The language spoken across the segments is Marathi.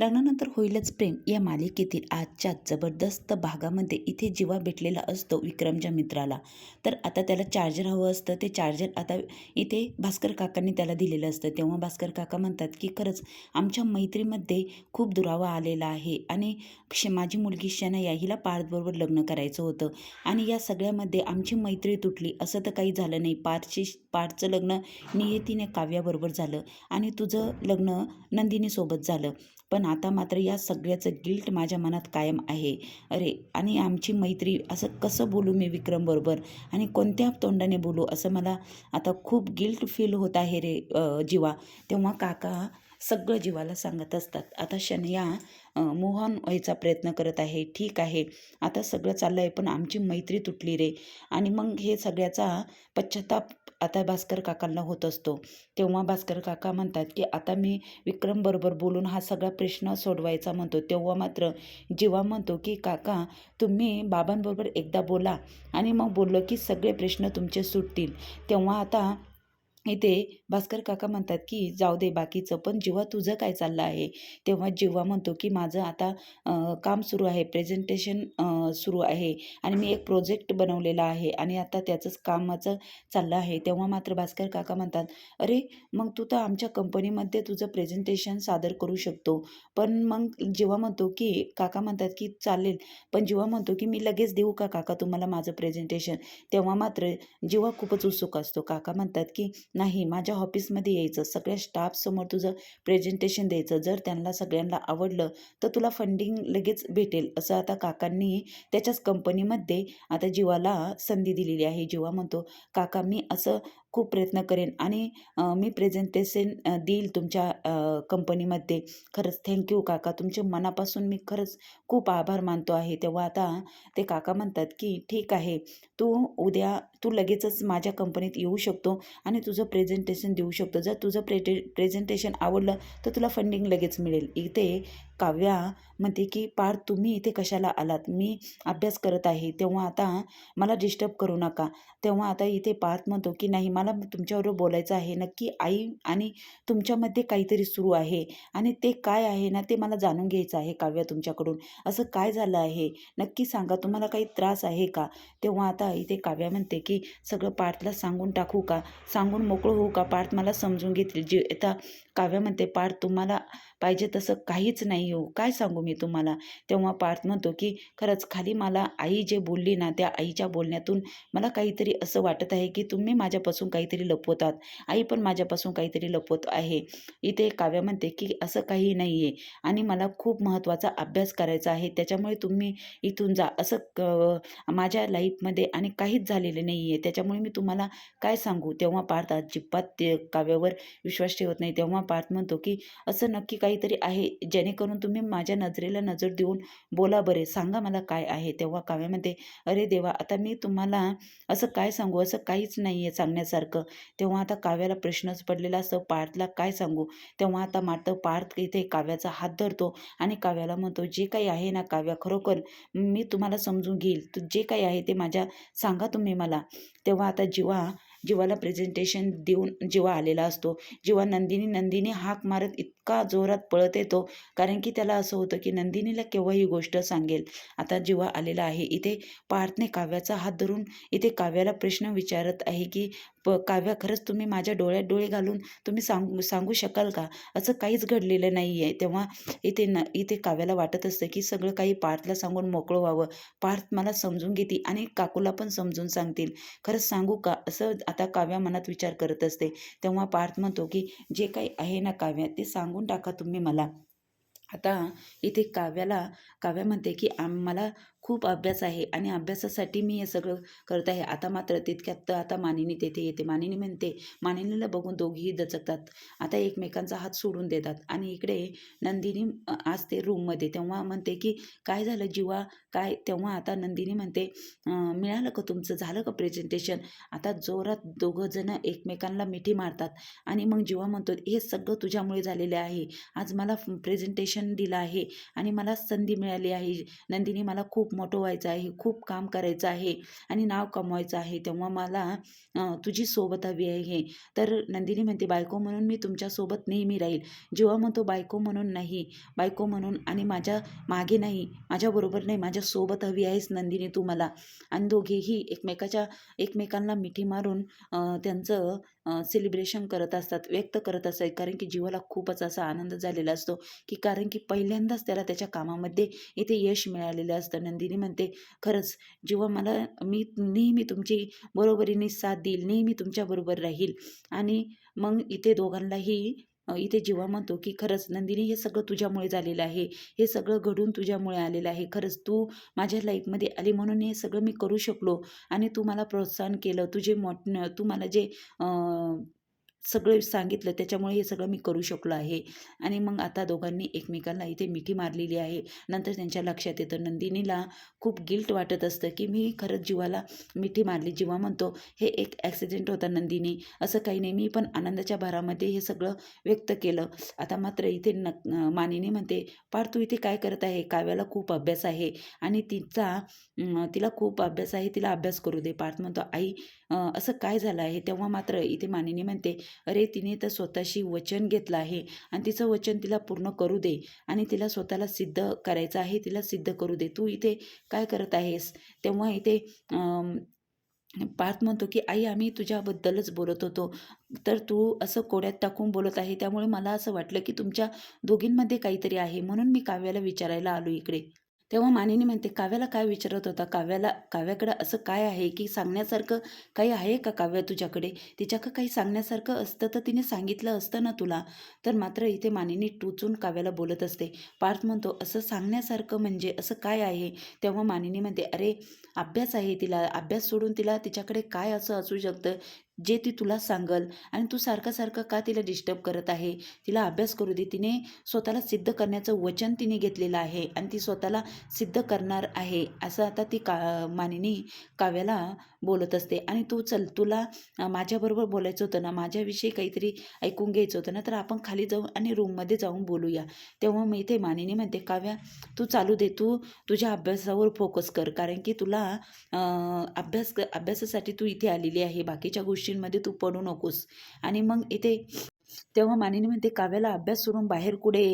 लग्नानंतर होईलच प्रेम या मालिकेतील आजच्या जबरदस्त भागामध्ये इथे जीवा भेटलेला असतो विक्रमच्या मित्राला. तर आता त्याला चार्जर हवं असतं. ते चार्जर आता इथे भास्कर काकांनी त्याला दिलेलं असतं. तेव्हा भास्कर काका म्हणतात की खरंच आमच्या मैत्रीमध्ये खूप दुरावा आलेला आहे आणि श माझी मुलगी शनया हिला पार्थबरोबर लग्न करायचं होतं आणि या सगळ्यामध्ये आमची मैत्री तुटली. असं तर काही झालं नाही. पार्थची पार्थचं लग्न नियतीने काव्याबरोबर झालं आणि तुझं लग्न नंदिनीसोबत झालं. पण आता मात्र या सगळ्याचं गिल्ट माझ्या मनात कायम आहे. अरे आणि आमची मैत्री असं कसं बोलू मी विक्रमबरोबर आणि कोणत्या तोंडाने बोलू? असं मला आता खूप गिल्ट फील होत आहे रे जीवा. तेव्हा काका सगळं जीवाला सांगत असतात. आता शनया मोहन व्हायचा प्रयत्न करत आहे. ठीक आहे. आता सगळं चाललं आहे पण आमची मैत्री तुटली रे. आणि मग हे सगळ्याचा पश्चाताप आता भास्कर काकांना होत असतो. तेव्हा भास्कर काका म्हणतात की आता मी विक्रमबरोबर बोलून हा सगळा प्रश्न सोडवायचा म्हणतो. तेव्हा मात्र जीवा म्हणतो की काका तुम्ही बाबांबरोबर एकदा बोला. आणि मग बोललो की सगळे प्रश्न तुमचे सुटतील. तेव्हा आता इथे भास्कर काका म्हणतात की जाऊ दे बाकीचं पण जेव्हा तुझं काय चाललं आहे तेव्हा जेव्हा म्हणतो की माझं आता काम सुरू आहे प्रेझेंटेशन सुरू आहे आणि मी एक प्रोजेक्ट बनवलेला आहे आणि आता त्याचंच कामाचं चाललं आहे तेव्हा मात्र भास्कर काका म्हणतात अरे मग तू तर आमच्या कंपनीमध्ये तुझं प्रेझेंटेशन सादर करू शकतो पण मग जेव्हा म्हणतो की काका म्हणतात की चालेल पण जेव्हा म्हणतो की मी लगेच देऊ का काका तुम्हाला माझं प्रेझेंटेशन? तेव्हा मात्र जेव्हा खूपच उत्सुक असतो. काका म्हणतात की नाही माझ्या ऑफिसमध्ये यायचं. सगळ्या स्टाफसमोर तुझं प्रेझेंटेशन द्यायचं. जर त्यांना सगळ्यांना आवडलं तर तुला फंडिंग लगेच भेटेल असं आता काकांनी त्याच्याच कंपनीमध्ये आता जीवाला संधी दिलेली आहे. जीवा म्हणतो काका मी असं खूप प्रयत्न करेन आणि मी प्रेझेंटेशन देईल तुमच्या कंपनीमध्ये खरंच थँक्यू काका. तुमच्या मनापासून मी खरंच खूप आभार मानतो आहे. तेव्हा आता ते काका म्हणतात की ठीक आहे. तू उद्या तू लगेचच माझ्या कंपनीत येऊ शकतो आणि तुझं प्रेझेंटेशन देऊ शकतो. जर तुझं प्रेटे प्रेझेंटेशन आवडलं तर तुला फंडिंग लगेच मिळेल. इथे काव्या म्हणते की पार तुम्ही इथे कशाला आलात? मी अभ्यास करत आहे. तेव्हा आता मला डिस्टर्ब करू नका. तेव्हा आता इथे पार्थ म्हणतो की नाही मला तुमच्याबरोबर बोलायचं आहे. नक्की आई आणि तुमच्यामध्ये काहीतरी सुरू आहे. आणि ते काय आहे ना ते मला जाणून घ्यायचं आहे काव्या तुमच्याकडून. असं काय झालं आहे? नक्की सांगा. तुम्हाला काही त्रास आहे का? तेव्हा आता इथे काव्या म्हणते की सगळं पार्थला सांगून टाकू का? सांगून मोकळं होऊ का? पार्थ मला समजून घेतील. जे आता काव्या म्हणते पार्थ तुम्हाला पाहिजे तसं काहीच नाही हो. काय सांगू मी तुम्हाला? तेव्हा पार्थ म्हणतो की खरंच खाली मला आई जे बोलली ना त्या आईच्या बोलण्यातून मला काहीतरी असं वाटत आहे की तुम्ही माझ्यापासून काहीतरी लपवतात. आई पण माझ्यापासून काहीतरी लपवत आहे. इथे काव्या म्हणते की असं काही नाही आहे आणि मला खूप महत्त्वाचा अभ्यास करायचा आहे. त्याच्यामुळे तुम्ही इथून जा. असं क माझ्या लाईफमध्ये आणि काहीच झालेलं नाही आहे त्याच्यामुळे मी तुम्हाला काय सांगू? तेव्हा पार्थ अजिबात ते काव्यावर विश्वास ठेवत नाही. तेव्हा पार्थ म्हणतो की असं नक्की काहीतरी आहे जेणेकरून तुम्ही माझ्या नजरेला नजर देऊन बोला बरे. सांगा मला काय आहे. तेव्हा काव्यामध्ये अरे देवा आता मी तुम्हाला असं काय सांगू? असं काहीच नाही आहे सांगण्यासारखं. तेव्हा आता काव्याला प्रश्नच पडलेला असं पार्थला काय सांगू? तेव्हा आता मात्र पार्थ इथे काव्याचा हात धरतो आणि काव्याला म्हणतो जे काही आहे ना काव्या खरोखर मी तुम्हाला समजून घेईल. तू जे काही आहे ते माझ्या सांगा तुम्ही मला. तेव्हा आता जीवा जीवाला प्रेझेंटेशन देऊन जीवा आलेला असतो. जीवा नंदिनी नंदिनी हाक मारत इतका जोरात पळत येतो. कारण की त्याला असं होतं की नंदिनीला केव्हा ही गोष्ट सांगेल. आता जीवा आलेला आहे. इथे पार्थने काव्याचा हात धरून इथे काव्याला प्रश्न विचारत आहे की प काव्या खरंच तुम्ही माझ्या डोळ्यात डोळे घालून तुम्ही सांगू सांगू शकाल का? असं काहीच घडलेलं नाही आहे तेव्हा इथे न इथे काव्याला वाटत असतं की सगळं काही पार्थला सांगून मोकळं व्हावं. पार्थ मला समजून घेतील आणि काकूला पण समजून सांगतील. खरंच सांगू का? असं आता काव्या मनात विचार करत असते. तेव्हा पार्थ म्हणतो की जे काही आहे ना काव्या ते सांगून टाका तुम्ही मला. आता इथे काव्याला काव्या म्हणते की आम मला खूप अभ्यास आहे आणि अभ्यासासाठी मी हे सगळं करत आहे. आता मात्र तितक्यात आता मानिनी तेथे येते. मानिनी म्हणते मानिनीला बघून दोघीही दचकतात. आता एकमेकांचा हात सोडून देतात आणि इकडे नंदिनी असते रूममध्ये तेव्हा म्हणते की काय झालं जीवा? काय? तेव्हा आता नंदिनी म्हणते मिळालं का तुमचं? झालं का प्रेझेंटेशन आता जोरात दोघंजणं एकमेकांना मिठी मारतात आणि मग जीवा म्हणतो हे सगळं तुझ्यामुळे झालेले आहे. आज मला प्रेझेंटेशन दिलं आहे आणि मला संधी मिळाली आहे. नंदिनी मला खूप मोठं व्हायचं आहे खूप काम करायचं आहे आणि नाव कमवायचं आहे तेव्हा मला तुझी सोबत हवी आहे तर नंदिनी म्हणते बायको म्हणून मी तुमच्यासोबत नेहमी राहील. जेव्हा म्हणतो बायको म्हणून नाही बायको म्हणून आणि माझ्या मागे नाही माझ्याबरोबर नाही माझ्यासोबत हवी आहेस नंदिनी तू मला. आणि दोघेही एकमेकाच्या एकमेकांना मिठी मारून त्यांचं सेलिब्रेशन करत असतात व्यक्त करत असतात. कारण की जीवाला खूपच असा आनंद झालेला असतो की कारण की पहिल्यांदाच त्याला त्याच्या कामामध्ये इथे यश मिळालेलं असतं. नंदिनी म्हणते खरंच जेव्हा मला मी नेहमी तुमची बरोबरीने साथ देईल नेहमी तुमच्याबरोबर राहील आणि मग इथे दोघांनाही इथे जेव्हा म्हणतो की खरंच नंदिनी हे सगळं तुझ्यामुळे झालेलं आहे हे सगळं घडून तुझ्यामुळे आलेलं आहे खरंच तू माझ्या लाईफमध्ये आली म्हणून हे सगळं मी करू शकलो आणि तू मला प्रोत्साहन केलं तुझे मोठ तू मला जे सगळं सांगितलं त्याच्यामुळे हे सगळं मी करू शकलो आहे. आणि मग आता दोघांनी एकमेकांना इथे मिठी मारलेली आहे. नंतर त्यांच्या लक्षात येतं नंदिनीला खूप गिल्ट वाटत असतं की मी खरंच जीवाला मिठी मारली. जीवा म्हणतो हे एक ॲक्सिडेंट होता नंदिनी. असं काही नाही. मी पण आनंदाच्या भरामध्ये हे सगळं व्यक्त केलं. आता मात्र इथे न मानिनी म्हणते पार तू इथे काय करत आहे? काव्याला खूप अभ्यास आहे आणि तिचा तिला खूप अभ्यास आहे तिला अभ्यास करू दे. पार्थ म्हणतो आई असं काय झालं आहे? तेव्हा मात्र इथे मानिनी म्हणते अरे तिने तर स्वतःशी वचन घेतलं आहे आणि तिचं वचन तिला पूर्ण करू दे आणि तिला स्वतःला सिद्ध करायचं आहे तिला सिद्ध करू दे. तू इथे काय करत आहेस? तेव्हा इथे पार्थ म्हणतो की आई आम्ही तुझ्याबद्दलच बोलत होतो. तर तू असं कोड्यात टाकून बोलत आहे. त्यामुळे मला असं वाटलं की तुमच्या दोघींमध्ये काहीतरी आहे. म्हणून मी काव्याला विचारायला आलो इकडे. तेव्हा मानिनी म्हणते काव्याला काय विचारत होता? काव्याला काव्याकडं असं काय आहे की सांगण्यासारखं काही आहे का काव्य तुझ्याकडे? तिच्याकडं काही सांगण्यासारखं असतं तर तिने सांगितलं असतं ना तुला? तर मात्र इथे मानिनी टोचून काव्याला बोलत असते. पार्थ म्हणतो असं सांगण्यासारखं म्हणजे असं काय आहे? तेव्हा मानिनी म्हणते अरे अभ्यास आहे तिला अभ्यास सोडून तिला तिच्याकडे काय असं असू शकतं? जे ती तुला सांगल आणि तू सारखं सारखं का तिला डिस्टर्ब करत आहे? तिला अभ्यास करू दे तिने. स्वतःला सिद्ध करण्याचं वचन तिने घेतलेलं आहे आणि ती स्वतःला सिद्ध करणार आहे असं आता ती का मानिनी काव्याला बोलत असते. आणि तू चल तुला माझ्याबरोबर बोलायचं होतं ना माझ्याविषयी काहीतरी ऐकून घ्यायचं होतं ना तर आपण खाली जाऊन आणि रूममध्ये जाऊन बोलूया. तेव्हा मी इथे मानिनी म्हणते काव्या तू चालू दे तू तुझ्या अभ्यासावर फोकस कर कारण की तुला अभ्यास क- अभ्यासासाठी तू इथे आलेली आहे. बाकीच्या गोष्टी गोष्टींमध्ये तू पडू नकोस. आणि मग इथे तेव्हा मानिनी म्हणते काव्याला अभ्यास सोडून बाहेर कुठे?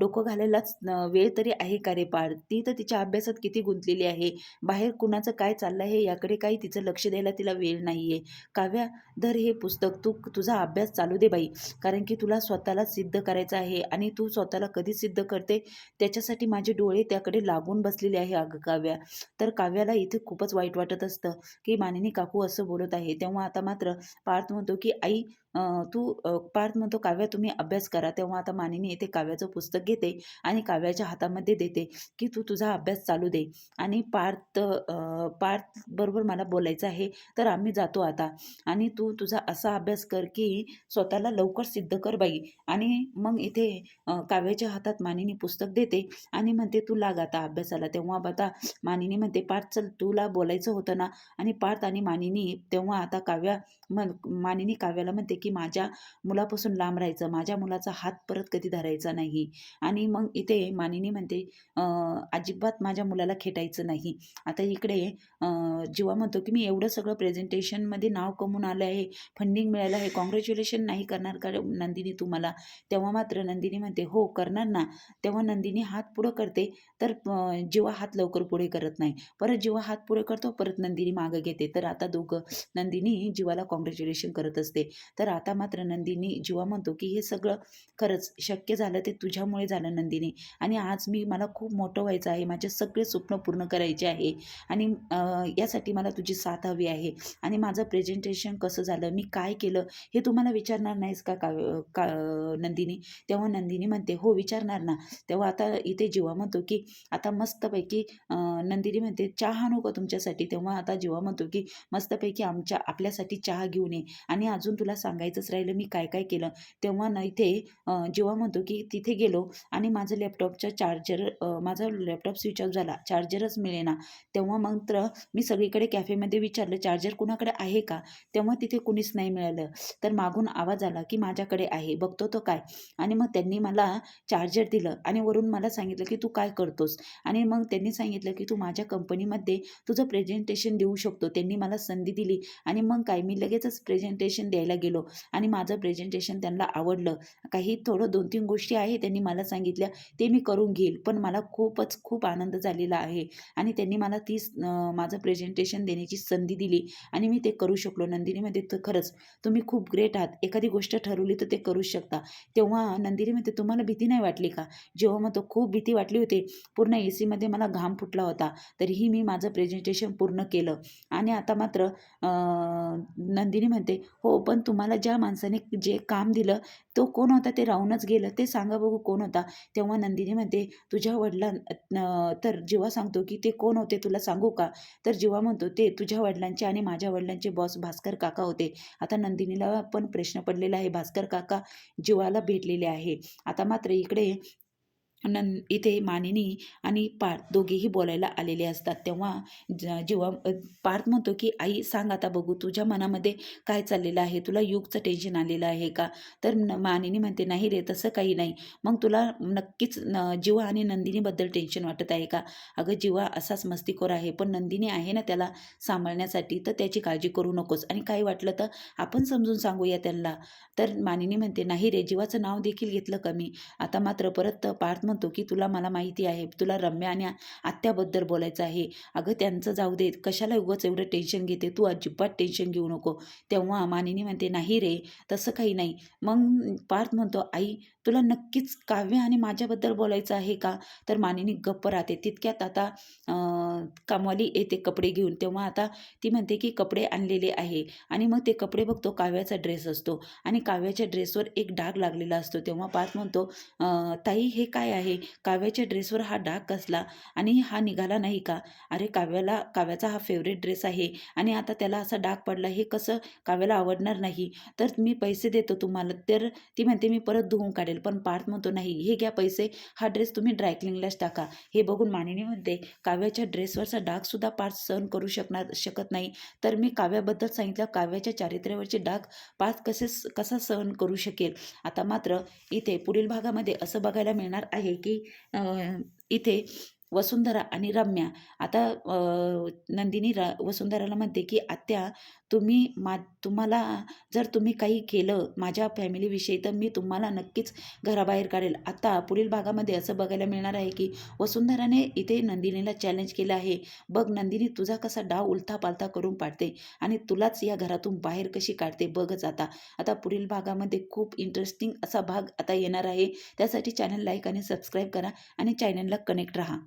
डोकं घालायलाच वेळ तरी आहे का रे पार ती तर तिच्या अभ्यासात किती गुंतलेली आहे. बाहेर कुणाचं काय चाललं आहे याकडे काही तिचं लक्ष द्यायला तिला वेळ नाही आहे काव्या धर हे पुस्तक. तू तुझा अभ्यास चालू दे बाई. कारण की तुला स्वतःला सिद्ध करायचं आहे आणि तू स्वतःला कधी सिद्ध करते? त्याच्यासाठी माझे डोळे त्याकडे लागून बसलेले आहे अगं काव्या. तर काव्याला इथे खूपच वाईट वाटत असतं की मानिनी काकू असं बोलत आहे. तेव्हा आता मात्र पार्थ म्हणतो की आई तू पार्थ म्हणतो काव्या तुम्ही अभ्यास करा. तेव्हा आता मानिनी येते काव्याचं पुस्तक घेते आणि काव्याच्या हातामध्ये देते की तू तुझा अभ्यास चालू दे. आणि पार्थ पार्थ बरोबर मला बोलायचं आहे तर आम्ही जातो आता. आणि तू तुझा असा अभ्यास कर की स्वतःला लवकर सिद्ध कर बाई. आणि मग इथे काव्याच्या हातात मानिनी पुस्तक देते आणि म्हणते तू लाग आता अभ्यासाला. तेव्हा आता मानिनी म्हणते पार्थ चल तुला बोलायचं होतं ना. आणि पार्थ आणि मानिनी तेव्हा आता काव्या मन मानिनी काव्याला म्हणते की की माझ्या मुलापासून लांब राहायचं माझ्या मुलाचा हात परत कधी धरायचा नाही. आणि मग इथे मानिनी म्हणते अजिबात माझ्या मुलाला खेटायचं नाही. आता इकडे जेव्हा जीवा म्हणतो की मी एवढं सगळं प्रेझेंटेशनमध्ये नाव कमवून आलं आहे फंडिंग मिळालं आहे कॉंग्रॅच्युलेशन नाही करणार का नंदिनी तुम्हाला? तेव्हा मात्र नंदिनी म्हणते हो करणार ना. तेव्हा नंदिनी हात पुढं करते तर जीवा हात लवकर पुढे करत नाही. परत जीवा हात पुढे करतो परत नंदिनी मागं घेते. तर आता दोघं नंदिनी जीवाला कॉंग्रॅच्युलेशन करत असते. तर आता मात्र नंदिनी जीवा म्हणतो की हे सगळं खरंच शक्य झालं ते तुझ्यामुळे झालं नंदिनी. आणि आज मी मला खूप मोठं व्हायचं आहे. माझे सगळे स्वप्न पूर्ण करायचे आहे. आणि यासाठी मला तुझी साथ हवी आहे. आणि माझं प्रेझेंटेशन कसं झालं? मी काय केलं? हे तुम्हाला विचारणार नाहीस का का नंदिनी? तेव्हा नंदिनी म्हणते हो विचारणार ना. तेव्हा आता इथे जीवा म्हणतो की आता मस्तपैकी नंदिनी म्हणते चहा नको तुमच्यासाठी? तेव्हा आता जीवा म्हणतो की मस्तपैकी आमच्या आपल्यासाठी चहा घेऊन ये. आणि अजून तुला सांग सांगायचंच राहिलं मी काय काय केलं. तेव्हा ना इथे जेव्हा म्हणतो की तिथे गेलो आणि माझं लॅपटॉपचा चार्जर माझा लॅपटॉप स्विच ऑफ झाला चार्जरच मिळेना. तेव्हा मात्र मी सगळीकडे कॅफेमध्ये विचारलं चार्जर कुणाकडे आहे का? तेव्हा तिथे कुणीच नाही मिळालं. तर मागून आवाज आला की माझ्याकडे आहे बघतो तो काय? आणि मग त्यांनी मला चार्जर दिलं आणि वरून मला सांगितलं की तू काय करतोस? आणि मग त्यांनी सांगितलं की तू माझ्या कंपनीमध्ये तुझं प्रेझेंटेशन देऊ शकतो. त्यांनी मला संधी दिली आणि मग काय? मी लगेचच प्रेझेंटेशन द्यायला गेलो. आणि माझं प्रेझेंटेशन त्यांना आवडलं. काही थोडं दोन तीन गोष्टी आहे त्यांनी मला सांगितल्या ते मी करून घेईल. पण मला खूपच खूप आनंद झालेला आहे. आणि त्यांनी मला तीच माझं प्रेझेंटेशन देण्याची संधी दिली. आणि मी ते करू शकलो. नंदिनीमध्ये तर खरंच तुम्ही खूप ग्रेट आहात. एखादी गोष्ट ठरवली तर ते करू शकता. तेव्हा नंदिनीमध्ये तुम्हाला भीती नाही वाटली का? जेव्हा मग तो खूप भीती वाटली होती पूर्ण ए सीमध्ये मला घाम फुटला होता. तरीही मी माझं प्रेझेंटेशन पूर्ण केलं. आणि आता मात्र नंदिनी म्हणते हो पण तुम्हाला ज्या माणसाने जे काम दिलं तो कोण होता? ते राहूनच गेलं. ते सांगा बघू कोण होता. तेव्हा नंदिनी म्हणते तुझ्या वडिलां तर जेव्हा सांगतो की ते कोण होते तुला सांगू का? तर जेव्हा म्हणतो ते तुझ्या वडिलांचे आणि माझ्या वडिलांचे बॉस भास्कर काका होते. आता नंदिनीला पण प्रश्न पडलेला आहे भास्कर काका जीवाला भेटलेले आहे. आता मात्र इकडे नं इथे मानिनी आणि पार्थ दोघेही बोलायला आलेले असतात. तेव्हा ज जेव्हा पार्थ म्हणतो की आई सांग आता बघू तुझ्या मनामध्ये काय चाललेलं आहे? तुला युगचं टेन्शन आलेलं आहे का? तर न मानिनी म्हणते नाही रे तसं काही नाही. मग तुला नक्कीच न जीवा आणि नंदिनीबद्दल टेन्शन वाटत आहे का? अगं जीवा असाच मस्तीखोर आहे पण नंदिनी आहे ना त्याला सांभाळण्यासाठी तर त्याची काळजी करू नकोस. आणि काही वाटलं तर आपण समजून सांगूया त्यांना. तर मानिनी म्हणते नाही रे जीवाचं नाव देखील घेतलं कमी आता मात्र परत पार्थ म्हणतो की तुला मला माहिती आहे तुला रम्या आणि आत्याबद्दल बोलायचं आहे. अगं त्यांचं जाऊ दे कशाला उगाच एवढं टेन्शन घेते? तू अजिबात टेन्शन घेऊ नको. तेव्हा मानिनी म्हणते नाही रे तसं काही नाही. मग पार्थ म्हणतो आई तुला नक्कीच काव्य आणि माझ्याबद्दल बोलायचं आहे का? तर मानिनी गप्प राहते. तितक्यात आता कामवाली येते कपडे घेऊन. तेव्हा आता ती म्हणते की कपडे आणलेले आहे. आणि मग ते कपडे बघतो काव्याचा ड्रेस असतो. आणि काव्याच्या ड्रेसवर एक डाग लागलेला असतो. तेव्हा पाच म्हणतो ताई हे काय आहे? काव्याच्या ड्रेसवर हा डाग कसला? आणि हा निघाला नाही का? अरे काव्याला काव्याचा हा फेवरेट ड्रेस आहे. आणि आता त्याला असा डाग पडला हे कसं? काव्याला आवडणार नाही. तर मी पैसे देतो तुम्हाला. तर ती म्हणते मी परत धुवून काढेल. पण पार्थ म्हणतो नाही हे घ्या पैसे हा ड्रेस तुम्ही ड्रायक्लिंगलाच टाका. हे बघून मानिनी म्हणते काव्याच्या ड्रेसवरचा डागसुद्धा पार्थ सहन करू शकणार शकत नाही. तर मी काव्याबद्दल सांगितलं काव्याच्या चारित्र्यावरचे डाग पार्थ कसे कसा सहन करू शकेल? आता मात्र इथे पुढील भागामध्ये असं बघायला मिळणार आहे की इथे वसुंधरा आणि रम्या. आता नंदिनी र वसुंधराला म्हणते की आत्या तुम्ही मा तुम्हाला जर तुम्ही काही केलं माझ्या फॅमिलीविषयी तर मी तुम्हाला नक्कीच घराबाहेर काढेल. आता पुढील भागामध्ये असं बघायला मिळणार आहे की वसुंधराने इथे नंदिनीला चॅलेंज केलं आहे. बघ नंदिनी तुझा कसा डाव उलथा पालथा करून पाडते आणि तुलाच या घरातून बाहेर कशी काढते बघच आता. आता पुढील भागामध्ये खूप इंटरेस्टिंग असा भाग आता येणार आहे. त्यासाठी चॅनल लाईक आणि सबस्क्राईब करा आणि चॅनलला कनेक्ट राहा.